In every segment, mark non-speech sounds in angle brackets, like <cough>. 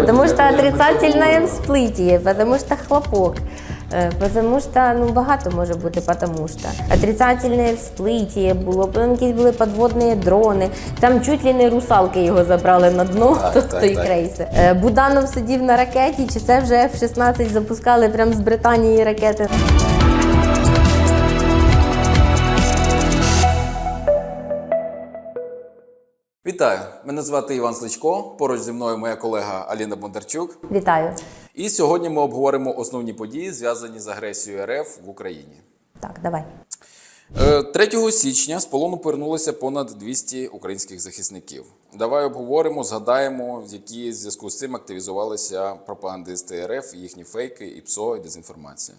Потому что отрицательное всплытие, потому что хлопок. е, Потому що ну багато може бути, тому що отрицательне всплиття було, потім якісь були подводні дрони. Там чуть ли не русалки його забрали на дно, Так, <laughs> тобто так, і так. крейси. Е, Буданов сидів на ракеті, чи це вже F-16 запускали прямо з Британії ракети. Вітаю! Мене звати Іван Сличко. Поруч зі мною моя колега Аліна Бондарчук. Вітаю. І сьогодні ми обговоримо основні події, зв'язані з агресією РФ в Україні. Так, давай. Е, 3 січня з полону повернулося понад 200 українських захисників. Давай обговоримо, згадаємо, які в зв'язку з цим активізувалися пропагандисти РФ, їхні фейки, і ПСО, і дезінформація.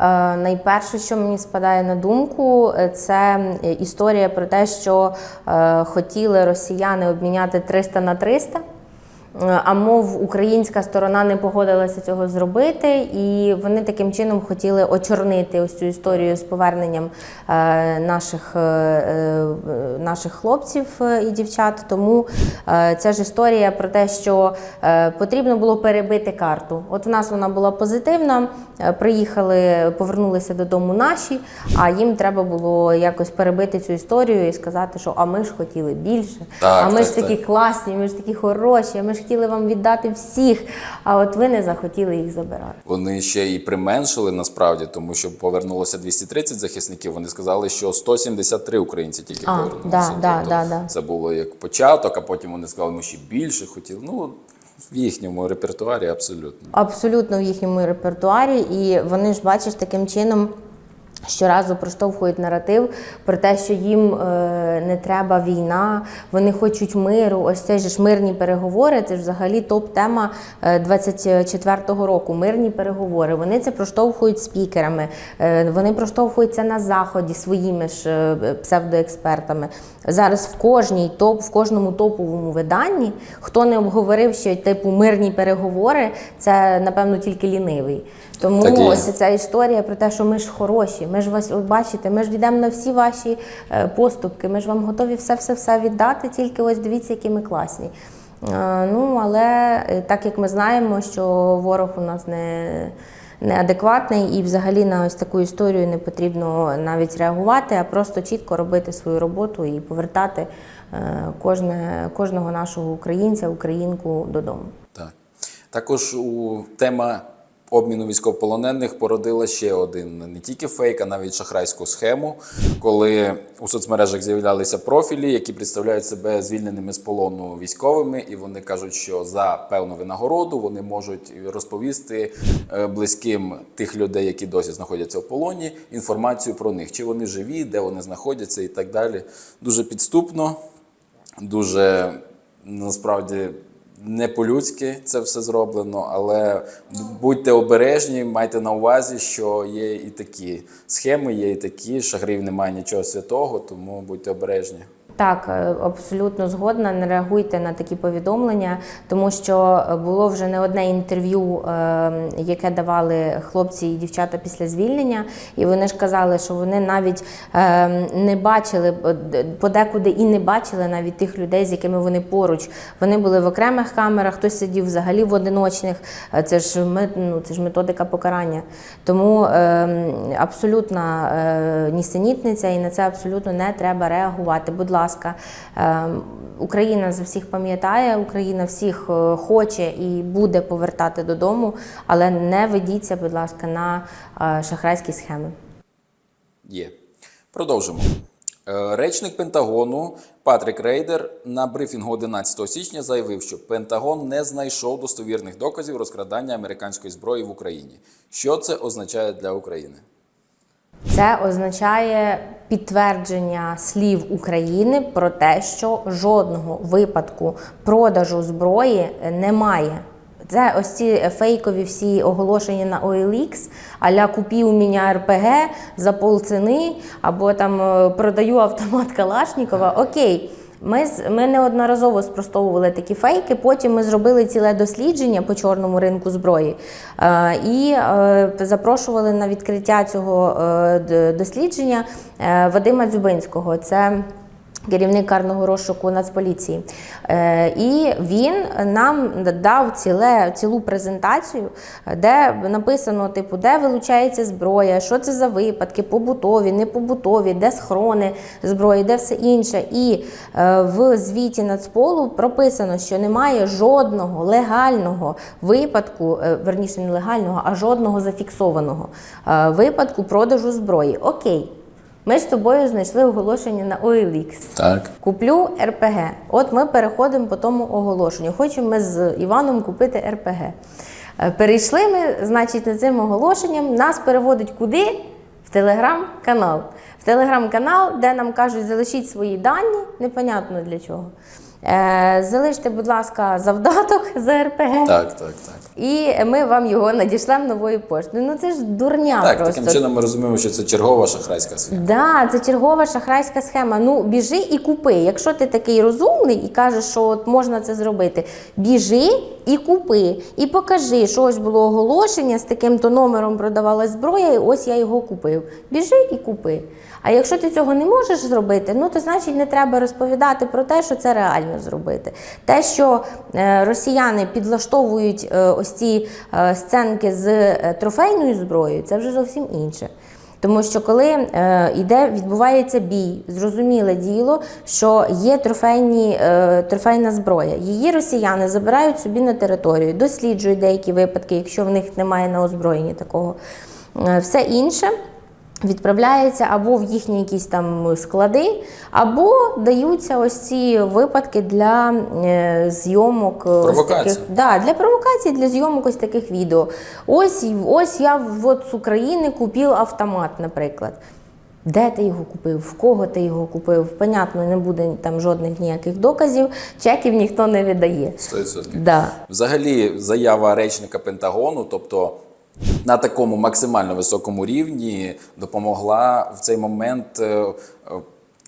Е, Найперше, що мені спадає на думку, е, це історія про те, що е, хотіли росіяни обміняти 300 на 300. А мов українська сторона не погодилася цього зробити, і вони таким чином хотіли очорнити ось цю історію з поверненням е, наших, е, е, наших хлопців і дівчат. Тому це ж історія про те, що потрібно було перебити карту. От в нас вона була позитивна. Приїхали, повернулися додому наші, а їм треба було якось перебити цю історію і сказати, що а ми ж хотіли більше, Так, а ми так, ж такі класні, ми ж такі хороші, а ми ж хотіли вам віддати всіх. А от ви не захотіли їх забирати. Вони ще і применшили насправді, тому що повернулося 230 захисників. Вони сказали, що 173 українці тільки А, повернулися. да, да, Тобто да, да. Це було як початок, а потім вони сказали, ми ще більше хотіли. Ну в їхньому репертуарі абсолютно. Абсолютно в їхньому репертуарі, і вони ж бачиш таким чином. Щоразу проштовхують наратив про те, що їм е, не треба війна, вони хочуть миру. Ось це ж мирні переговори. Це ж взагалі топ-тема е, 24-го року. Мирні переговори. Вони це проштовхують спікерами, е, вони проштовхують це на заході своїми ж е, псевдоекспертами. Зараз в кожній топ, в кожному топовому виданні, хто не обговорив ще типу мирні переговори, це напевно тільки лінивий. Тому Так ось ця історія про те, що ми ж хороші, ми ж вас бачите, ми ж йдемо на всі ваші е, поступки, ми ж вам готові все все все віддати, тільки ось дивіться, які ми класні. Е, Ну, але е, так як ми знаємо, що ворог у нас не неадекватний і взагалі на ось таку історію не потрібно навіть реагувати, а просто чітко робити свою роботу і повертати кожне, кожного нашого українця, українку додому. Так. Також у тема обміну військовополонених породила ще один не тільки фейк, а навіть шахрайську схему, коли у соцмережах з'являлися профілі, які представляють себе звільненими з полону військовими, і вони кажуть, що за певну винагороду вони можуть розповісти е, близьким тих людей, які досі знаходяться в полоні, інформацію про них, чи вони живі, де вони знаходяться і так далі. Дуже підступно, дуже насправді не по-людськи це все зроблено, але будьте обережні, майте на увазі, що є і такі схеми, є і такі. Шагрів немає нічого святого, тому будьте обережні. Так, е, абсолютно згодна. Не реагуйте на такі повідомлення, тому що було вже не одне інтерв'ю, е, яке давали хлопці і дівчата після звільнення, і вони ж казали, що вони навіть е, не бачили е, подекуди і не бачили навіть тих людей, з якими вони поруч. Вони були в окремих камерах, хтось сидів взагалі в одиночних. Е, Це ж ну, це ж методика покарання. Тому е, абсолютна е, нісенітниця, і на це абсолютно не треба реагувати. Будь ласка, е, Україна за всіх пам'ятає, Україна всіх е, хоче і буде повертати додому, але не ведіться, будь ласка, на е, шахрайські схеми. Є. Продовжимо. Е, Речник Пентагону Патрік Рейдер на брифінгу 11 січня заявив, що Пентагон не знайшов достовірних доказів розкрадання американської зброї в Україні. Що це означає для України? Це означає підтвердження слів України про те, що жодного випадку продажу зброї немає. Це ось ці фейкові всі оголошення на OLX, аля купі у мене РПГ за полціни, або там е, продаю автомат Калашнікова. Окей. Ми, ми неодноразово спростовували такі фейки. Потім ми зробили ціле дослідження по чорному ринку зброї е, і е, запрошували на відкриття цього е, дослідження Вадима Дзюбинського. Це керівник карного розшуку Нацполіції. Е, і він нам дав ціле, цілу презентацію, де написано, типу, де вилучається зброя, що це за випадки, побутові, не побутові, де схорони зброї, де все інше. І е, в звіті Нацполу прописано, що немає жодного легального випадку, е, верніше не легального, а жодного зафіксованого випадку продажу зброї. Окей. Ми ж з тобою знайшли оголошення на OLX. Так. Куплю РПГ. От ми переходимо по тому оголошенню. Хочемо ми з Іваном купити РПГ. Е, Перейшли ми, значить, над цим оголошенням. Нас переводить куди? В телеграм-канал. В телеграм-канал, де нам кажуть, залишіть свої дані, непонятно для чого. Е, залиште, будь ласка, завдаток за РПГ, Так, так, так. і ми вам його надішлемо новою поштою. Ну це ж дурня Так, просто. таким чином ми розуміємо, що це чергова шахрайська схема. Да, це чергова шахрайська схема. Ну, біжи і купи. Якщо ти такий розумний і кажеш, що от можна це зробити, біжи і купи. І покажи, що ось було оголошення з таким-то номером продавалась зброя, і ось я його купив. Біжи і купи. А якщо ти цього не можеш зробити, ну то значить не треба розповідати про те, що це реально зробити. Те, що е, росіяни підлаштовують е, ось ці е, сценки з трофейною зброєю, це вже зовсім інше. Тому що коли е, йде, відбувається бій, зрозуміле діло, що є трофейні, е, трофейна зброя. Її росіяни забирають собі на територію, досліджують деякі випадки, якщо в них немає на озброєнні такого. Е, все інше. Відправляється або в їхні якісь там склади, або даються ось ці випадки для е, зйомок е, ось Провокацій. таких Да, для провокації, для зйомок ось таких відео. Ось, ось я от з України купив автомат, наприклад. Де ти його купив, в кого ти його купив? Понятно, не буде там жодних ніяких доказів, чеків ніхто не видає. 100%. Да. Взагалі, заява речника Пентагону, тобто на такому максимально високому рівні, допомогла в цей момент е, е,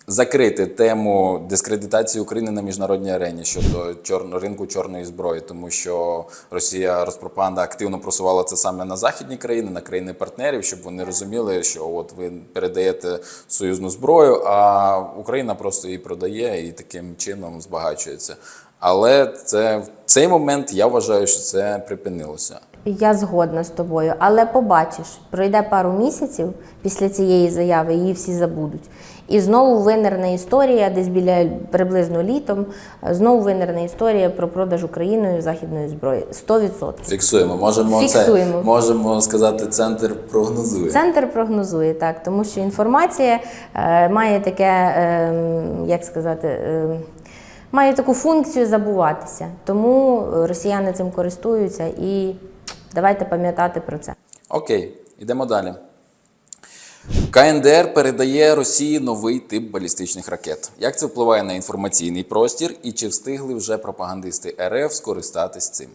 закрити тему дискредитації України на міжнародній арені щодо чорно, ринку чорної зброї, тому що Росія розпропаганда активно просувала це саме на західні країни, на країни партнерів, щоб вони розуміли, що от ви передаєте союзну зброю, а Україна просто її продає і таким чином збагачується. Але це в цей момент я вважаю, що це припинилося. Я згодна з тобою, але побачиш, пройде пару місяців після цієї заяви, її всі забудуть. І знову винерна історія, десь біля приблизно літом, знову винерна історія про продаж Україною західної зброї. 100%. Фіксуємо. Можемо Фіксуємо. це можемо сказати, центр прогнозує. Центр прогнозує так, тому що інформація е, має таке, е, як сказати, е, має таку функцію забуватися. Тому росіяни цим користуються і давайте пам'ятати про це. Окей, йдемо далі. КНДР передає Росії новий тип балістичних ракет. Як це впливає на інформаційний простір і чи встигли вже пропагандисти РФ скористатись цим?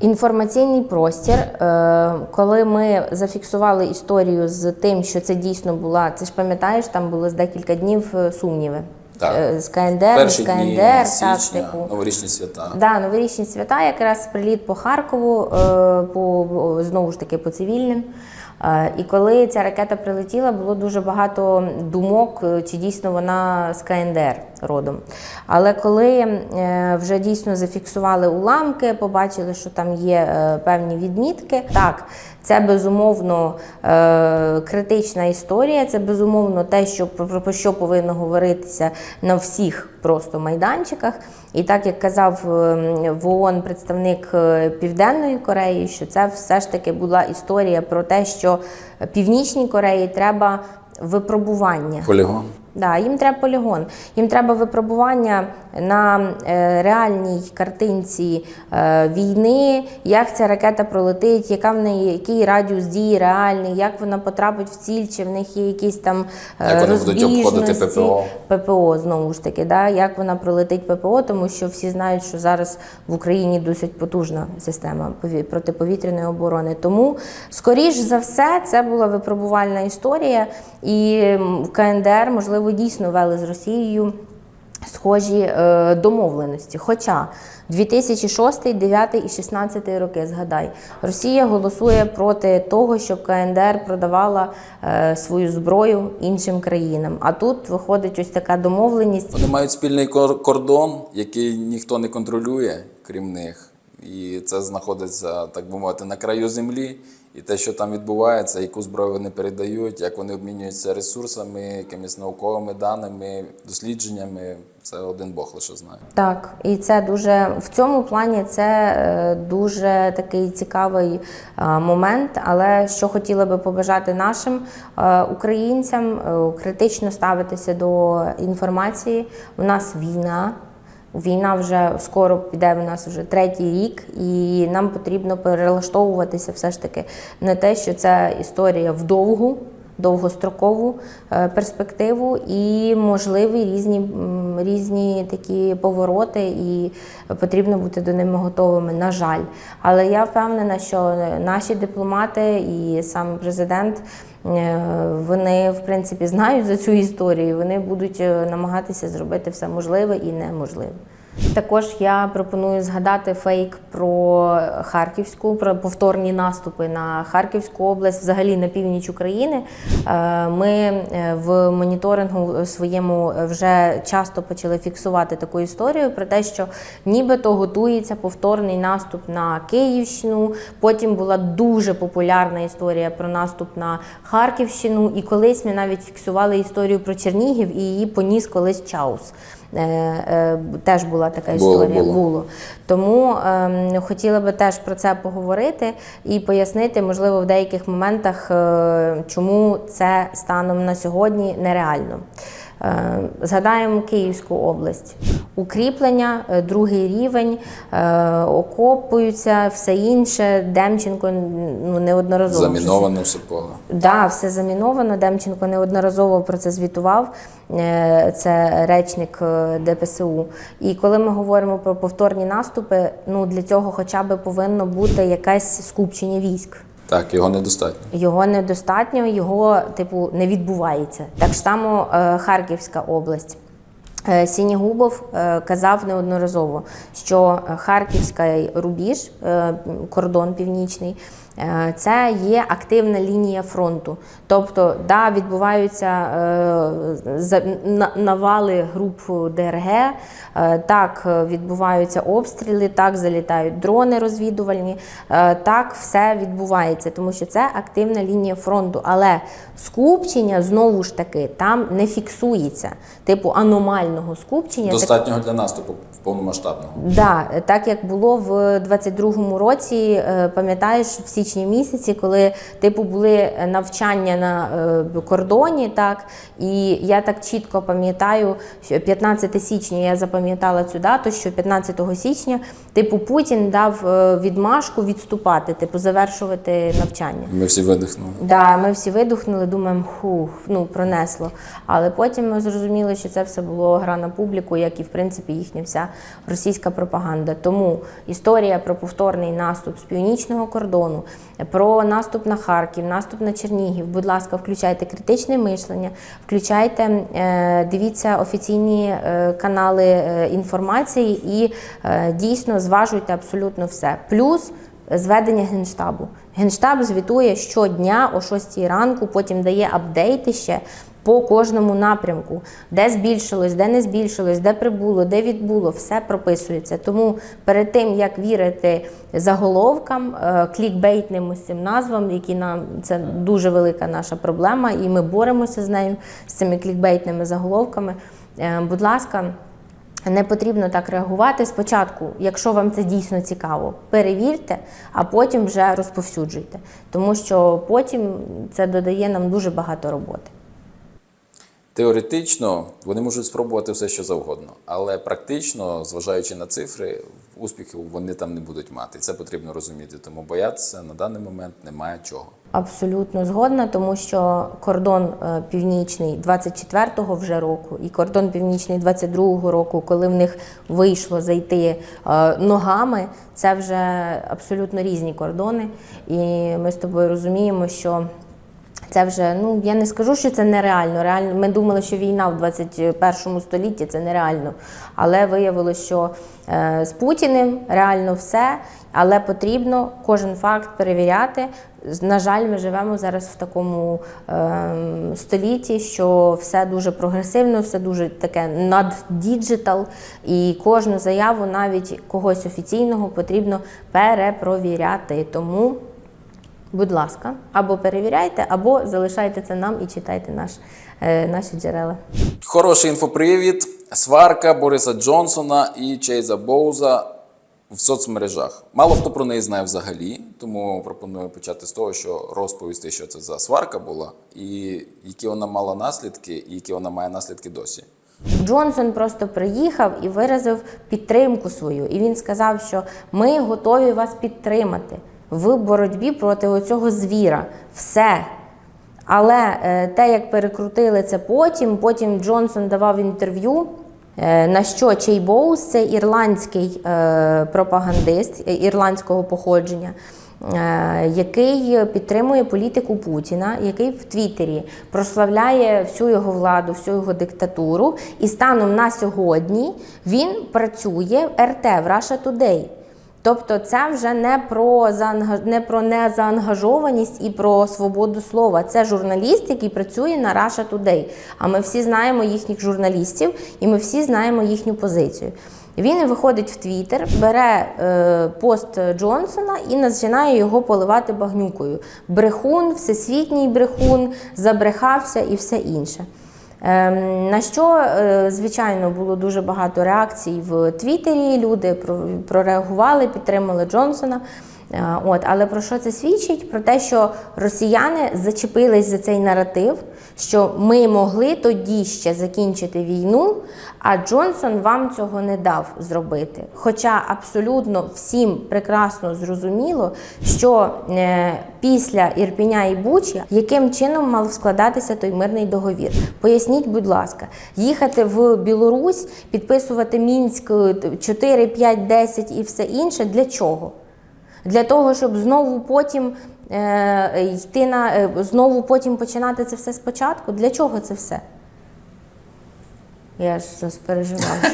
Інформаційний простір, е, коли ми зафіксували історію з тим, що це дійсно була, це ж пам'ятаєш, там було з декілька днів е, сумніви. Так. Е, З КНДР, Перші з дні КНДР, так, січня, типу. новорічні свята. Да, новорічні свята, якраз приліт по Харкову, е, по знову ж таки по цивільним. Е, І коли ця ракета прилетіла, було дуже багато думок, чи дійсно вона з КНДР родом. Але коли вже дійсно зафіксували уламки, побачили, що там є певні відмітки, так. Це безумовно е, критична історія. Це безумовно те, що про, що повинно говоритися на всіх просто майданчиках. І так як казав е, в ООН представник е, Південної Кореї, що це все ж таки була історія про те, що Північній Кореї треба випробування. Полігон. Да, їм треба полігон. Їм треба випробування на е, реальній картинці е, війни, як ця ракета пролетить, яка в неї, який радіус дії реальний, як вона потрапить в ціль, чи в них є якісь там е, Як вони будуть обходити розбіжності. ППО. ППО знову ж таки, да, як вона пролетить ППО, тому що всі знають, що зараз в Україні досить потужна система протиповітряної оборони. Тому, скоріш за все, це була випробувальна історія, і в КНДР, можливо, дійсно вели з Росією схожі е, домовленості. Хоча 2006, 2009 і 16 роки, згадай, Росія голосує проти того, щоб КНДР продавала е, свою зброю іншим країнам. А тут виходить ось така домовленість. Вони мають спільний кор- кордон, який ніхто не контролює, крім них. І це знаходиться, так би мовити, на краю землі. І те, що там відбувається, яку зброю вони передають, як вони обмінюються ресурсами, якимись науковими даними, дослідженнями, це один Бог лише знає. Так, і це дуже в цьому плані це е, дуже такий цікавий е, момент. Але що хотіла би побажати нашим е, українцям, критично ставитися до інформації. У нас війна. Війна вже скоро піде в нас вже третій рік, і нам потрібно перелаштовуватися все ж таки на те, що це історія вдовгу, довгострокову е, перспективу і можливі різні, різні такі повороти, і потрібно бути до ними готовими. На жаль, але я впевнена, що наші дипломати і сам президент. Е, Вони в принципі знають за цю історію. Вони будуть е, намагатися зробити все можливе і неможливе. Також я пропоную згадати фейк про Харківську, про повторні наступи на Харківську область, взагалі на північ України. Е, Ми е, в моніторингу своєму вже часто почали фіксувати таку історію про те, що нібито готується повторний наступ на Київщину. Потім була дуже популярна історія про наступ на Харківщину. І колись ми навіть фіксували історію про Чернігів і її поніс колись Чаус. Е, е, Теж була така історія. було. було. Тому ем, хотіла би теж про це поговорити і пояснити, можливо, в деяких моментах, е, чому це станом на сьогодні нереально. Е, Згадаємо Київську область. Укріплення, е, другий рівень, е, окопуються, все інше. Демченко ну, неодноразово Заміновано все поле. Да, все заміновано. Демченко неодноразово про це звітував. Це речник ДПСУ. І коли ми говоримо про повторні наступи, ну для цього хоча б повинно бути якесь скупчення військ. Так, його недостатньо. Його недостатньо, його типу не відбувається. Так само е, Харківська область. Е, Сінігубов е, казав неодноразово, що Харківський рубіж, е, кордон північний, це є активна лінія фронту. Тобто, да, відбуваються навали груп ДРГ, так відбуваються обстріли, так залітають дрони розвідувальні, так все відбувається, тому що це активна лінія фронту. Але скупчення знову ж таки там не фіксується, типу аномального скупчення. так- Достатнього для наступу повномасштабного. Да, так як було в 22-му році, е, пам'ятаєш, в січні місяці, коли типу були навчання на е, кордоні, так і я так чітко пам'ятаю, що 15 січня я запам'ятала цю дату, що 15 січня, типу, Путін дав е, відмашку відступати, типу, завершувати навчання. Ми всі видихнули. Да, ми всі видухнули, думаємо, хух, ну пронесло. Але потім ми зрозуміли, що це все було гра на публіку, як і в принципі їхня вся російська пропаганда. Тому історія про повторний наступ з північного кордону, про наступ на Харків, наступ на Чернігів. Будь ласка, включайте критичне мишлення, включайте, е, дивіться офіційні е, канали е, інформації і дійсно зважуйте абсолютно все. Плюс зведення генштабу. Генштаб звітує щодня о 6 ранку, потім дає апдейти ще по кожному напрямку, де збільшилось, де не збільшилось, де прибуло, де відбуло, все прописується. Тому перед тим як вірити заголовкам, е, клікбейтним цим назвам, які нам це дуже велика наша проблема, і ми боремося з нею з цими клікбейтними заголовками. е, Будь ласка. Не потрібно так реагувати. Спочатку, якщо вам це дійсно цікаво, перевірте, а потім вже розповсюджуйте, тому що потім це додає нам дуже багато роботи. Теоретично вони можуть спробувати все, що завгодно, але практично, зважаючи на цифри, успіхів вони там не будуть мати. Це потрібно розуміти. Тому боятися на даний момент немає чого. Абсолютно згодна, тому що кордон е, північний 24-го вже року і кордон північний 22-го року, коли в них вийшло зайти е, ногами, це вже абсолютно різні кордони. І ми з тобою розуміємо, що Це вже ну я не скажу, що це нереально. Реально, ми думали, що війна в 21 столітті це нереально. Але виявилося, що е, з Путіним реально все, але потрібно кожен факт перевіряти. На жаль, ми живемо зараз в такому е, столітті, що все дуже прогресивно, все дуже таке наддіджитал, і кожну заяву, навіть когось офіційного, потрібно перепровіряти. Тому Будь ласка, або перевіряйте, або залишайте це нам і читайте наш, е, наші джерела. Хороший інфопривід. Сварка Бориса Джонсона і Чейза Боуза в соцмережах. Мало хто про неї знає взагалі, тому пропоную почати з того, що розповісти, що це за сварка була, і які вона мала наслідки, і які вона має наслідки досі. Джонсон просто приїхав і виразив підтримку свою. І він сказав, що ми готові вас підтримати в боротьбі проти оцього звіра. Все. Але е, те, як перекрутили це потім, потім Джонсон давав інтерв'ю. е, На що Чей Боус, це ірландський е, пропагандист ірландського походження, який підтримує політику Путіна, який в Твіттері прославляє всю його владу, всю його диктатуру. І станом на сьогодні він працює в РТ в Russia Today. Тобто це вже не про заангаж... не про незаангажованість і про свободу слова. Це журналіст, який працює на Russia Today. А ми всі знаємо їхніх журналістів, і ми всі знаємо їхню позицію. Він виходить в Твіттер, бере е, пост Джонсона і починає його поливати багнюкою. Брехун, всесвітній брехун, забрехався і все інше. Ем, На що, е, звичайно, було дуже багато реакцій в Твіттері. Люди прореагували, підтримали Джонсона. Е, От, але про що це свідчить? Про те, що росіяни зачепились за цей наратив, що ми могли тоді ще закінчити війну, а Джонсон вам цього не дав зробити. Хоча абсолютно всім прекрасно зрозуміло, що е, після Ірпіня і Бучі яким чином мав складатися той мирний договір. Поясніть, будь ласка, їхати в Білорусь, підписувати Мінськ 4, 5, 10 і все інше для чого? Для того, щоб знову потім е, йти на е, знову потім починати це все спочатку. Для чого це все? Я ж розпереживалася.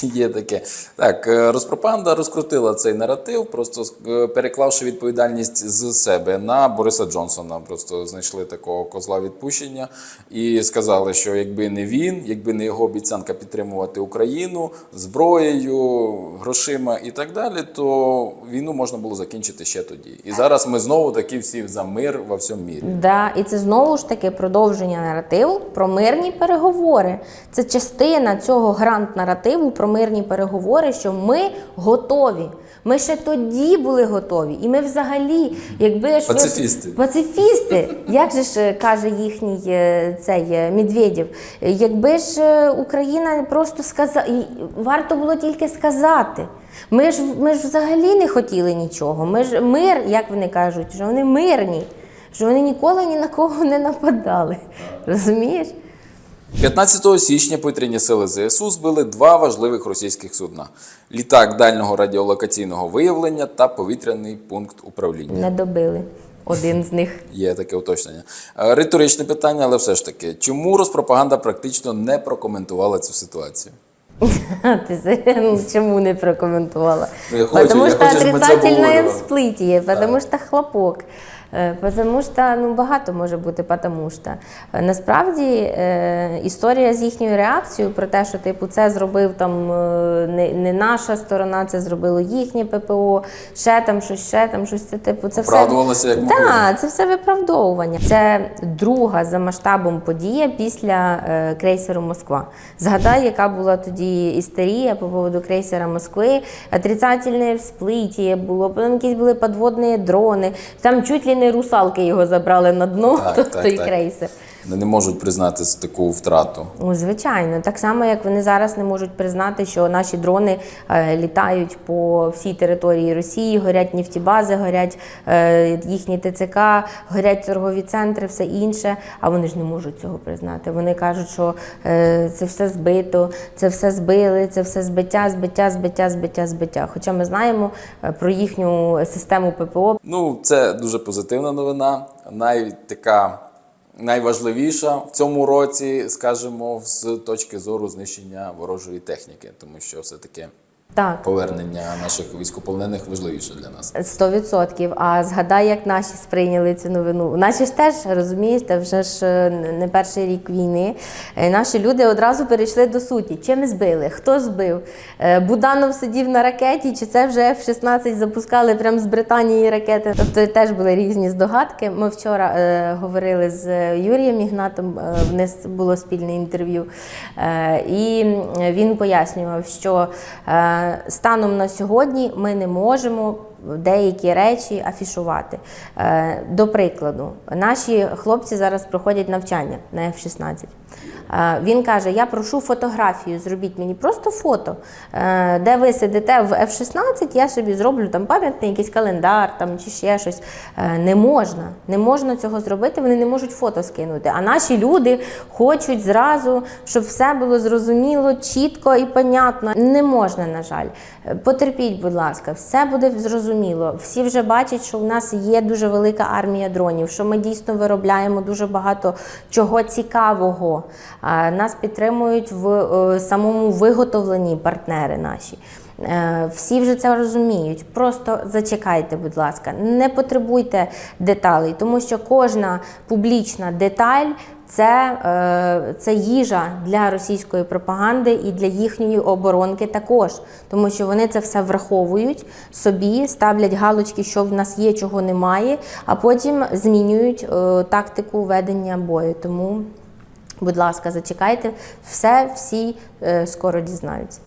<laughs> Є таке. Так, е, Розпропаганда розкрутила цей наратив, просто е, переклавши відповідальність з себе на Бориса Джонсона. Просто знайшли такого козла відпущення і сказали, що якби не він, якби не його обіцянка підтримувати Україну зброєю, грошима і так далі, то війну можна було закінчити ще тоді. І зараз ми знову таки всі за мир во всьому мірі. Да, і це знову ж таки продовження наративу про мирні переговори. Це частина цього грант-наративу про мирні переговори, що ми готові. Ми ще тоді були готові. І ми взагалі, якби ж Пацифісти. Пацифісти, як же ж каже їхній е, цей е, Медведєв, якби ж е, Україна просто сказала, варто було тільки сказати. Ми ж ми ж взагалі не хотіли нічого. Ми ж мир, як вони кажуть, що вони мирні, що вони ніколи ні на кого не нападали. Розумієш? 15 січня повітряні сили ЗСУ збили два важливих російських судна: літак дальнього радіолокаційного виявлення та повітряний пункт управління. Не добили один з них. <laughs> Є таке уточнення. Е, Риторичне питання, але все ж таки, чому Розпропаганда практично не прокоментувала цю ситуацію? <laughs> Ну, чому не прокоментувала? Ну, це отрицательное обговорювали. всплытие, потому что хлопок. Е, Потому що ну багато може бути, потому що Е, насправді е, історія з їхньою реакцією про те, що типу це зробив там не, не наша сторона, це зробило їхнє ППО, ще там щось, ще там щось. Це типу це все як могли. Це все виправдовування. Це друга за масштабом подія після крейсеру Москва. Згадай, яка була тоді істерія по поводу крейсера Москви, отрицательне всплиття було, потім якісь були підводні дрони. Там чуть ли не русалки його забрали на дно, Так, тобто <laughs> так, той так. крейсер. Вони не можуть признати таку втрату. Ну, Звичайно, так само як вони зараз не можуть признати, що наші дрони е, літають по всій території Росії, горять нефтібази, горять е, їхні ТЦК, горять торгові центри, все інше. А вони ж не можуть цього признати. Вони кажуть, що е, це все збито, це все збили, це все збиття, збиття, збиття, збиття, збиття. Хоча ми знаємо про їхню систему ППО, Ну, це дуже позитивна новина. Навіть така найважливіша в цьому році, скажімо, з точки зору знищення ворожої техніки, тому що все-таки так. повернення наших військополонених важливіше для нас. Сто відсотків. А згадай, як наші сприйняли цю новину. Наші ж теж розумієте, вже ж е, не перший рік війни. Е, Наші люди одразу перейшли до суті. Чим збили? Хто збив? Е, Буданов сидів на ракеті, чи це вже F-16 запускали прямо з Британії ракети? Тобто теж були різні здогадки. Ми вчора е, говорили з Юрієм Ігнатом, е, в нас було спільне інтерв'ю. Е, і він пояснював, що е, станом на сьогодні ми не можемо деякі речі афішувати. Е, До прикладу, наші хлопці зараз проходять навчання на F-16. Е, Він каже: Я прошу фотографію, зробіть мені просто фото, е, де ви сидите в F-16, я собі зроблю там пам'ятний якийсь календар там, чи ще щось. Е, Не можна. Не можна цього зробити, вони не можуть фото скинути. А наші люди хочуть зразу, щоб все було зрозуміло, чітко і понятно. Не можна, на жаль. Потерпіть, будь ласка, все буде зрозуміло. Всі вже бачать, що в нас є дуже велика армія дронів, що ми дійсно виробляємо дуже багато чого цікавого. Нас підтримують в е, самому виготовленні партнери наші. Е, Всі вже це розуміють. Просто зачекайте, будь ласка, не потребуйте деталей, тому що кожна публічна деталь це, е, це їжа для російської пропаганди і для їхньої оборонки також, тому що вони це все враховують собі, ставлять галочки, що в нас є, чого немає, а потім змінюють тактику ведення бою. Тому, будь ласка, зачекайте, все всі е, скоро дізнаються.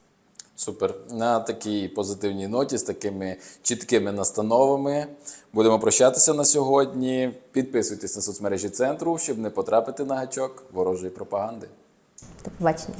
Супер. На такій позитивній ноті, з такими чіткими настановами. Будемо прощатися на сьогодні. Підписуйтесь на соцмережі центру, щоб не потрапити на гачок ворожої пропаганди. До побачення.